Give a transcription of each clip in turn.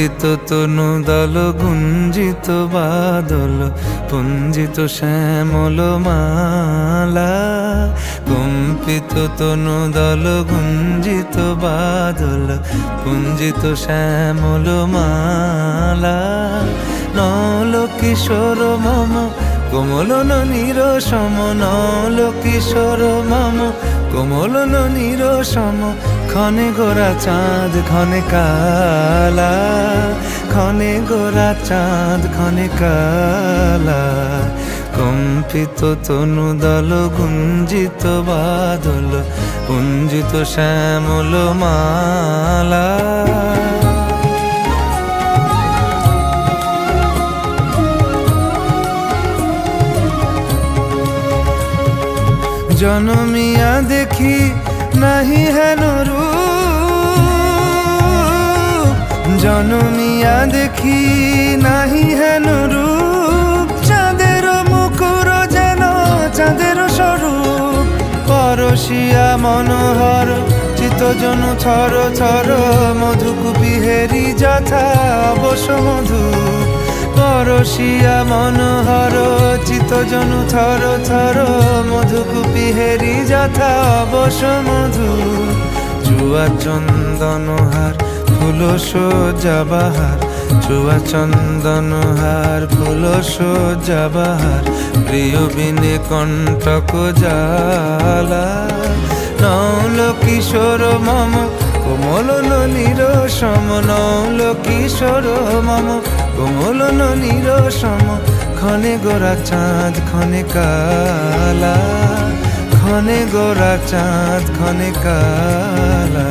কম্পিত তনু দল, গুঞ্জিত বাদল, পুঞ্জিত শ্যামল মালা। কম্পিত তনু দল, গুঞ্জিত বাদল, পুঞ্জিত শ্যামল মালা। নল কিশোর মম কোমলন নীর সম নল কিশোর মম। কোমলন নীর সম ক্ষণে গোরা চাঁদ, ক্ষণে কালা। ক্ষণে গোরা চাঁদ, ক্ষণে কালা। কম্পিত তনু দল গুঞ্জিত বাদল, কুঞ্জিত শ্যামল মালা। জনমিয়া দেখি নাহি হেন রূপ। জনমিয়া দেখি নাহি হেন রূপ। চাঁদের মুকুর যেন, চাঁদের স্বরূপ। পরশিয়া মনোহর চিতজনু থর থর, মধুকুপি হেরি যথা অবশ মধু পরশিয়া মনোহর চিতজনু থর থর, মধুকুপি হেরি যথা অবশ মধু। চুয়া চন্দনহার ফুল সোজাবাহার চুয়া চন্দনহার ফুল সোজাবাহার প্রিয় বিনে কণ্টক জালা নৌল কিশোর মম, কোমল নীর সম। নৌল কিশোর মম কোমল নীর সম ক্ষণে গোরা চাঁদ ক্ষণে কালা। ক্ষণে গোরা চাঁদ ক্ষণে কালা।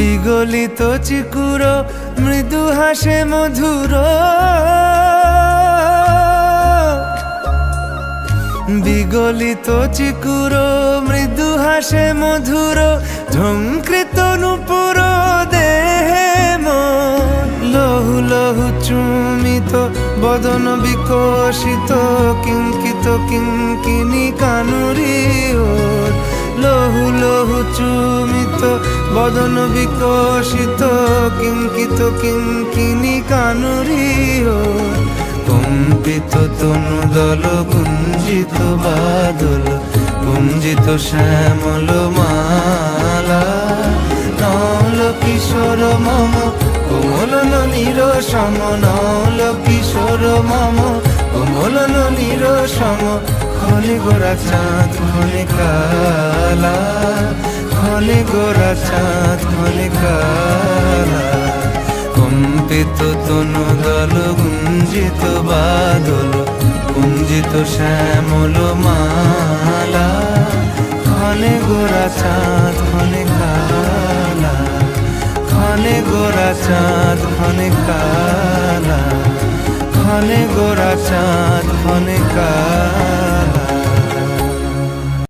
বিগলিত চিকুর, মৃদু হাসে মধুর বিগলিত চিকুর, মৃদু হাসে মধুর ঝঙ্কৃত নুপুর দেহে। লহু লহু চুমিত, বদন বিকশিত, কিঙ্কিত কিঙ্কিনি কানুরি ওর লহু লহু চুমিত বদন বিকশিত কিঙ্কিত কিঙ্কিনি কানুরি ওর কম্পিত তনু দল গুঞ্জিত বাদল গুঞ্জিত শ্যামল মালা। নল কিশোর মম, কোমল নীর সম, নল কিশোর মম, কোমল নীর সম, খনে গোরা চাঁদ, খনে কালা। চাঁদ খনে কালা কম্পিত তনু দল, গুঞ্জিত বাদল, গুঞ্জিত শ্যামল মালা। ক্ষণে গোরা চাঁদ, ক্ষণে কালা। ক্ষণে গোরা চাঁদ, ক্ষণে কালা। ক্ষণে গোরা চাঁদ, ক্ষণে কালা।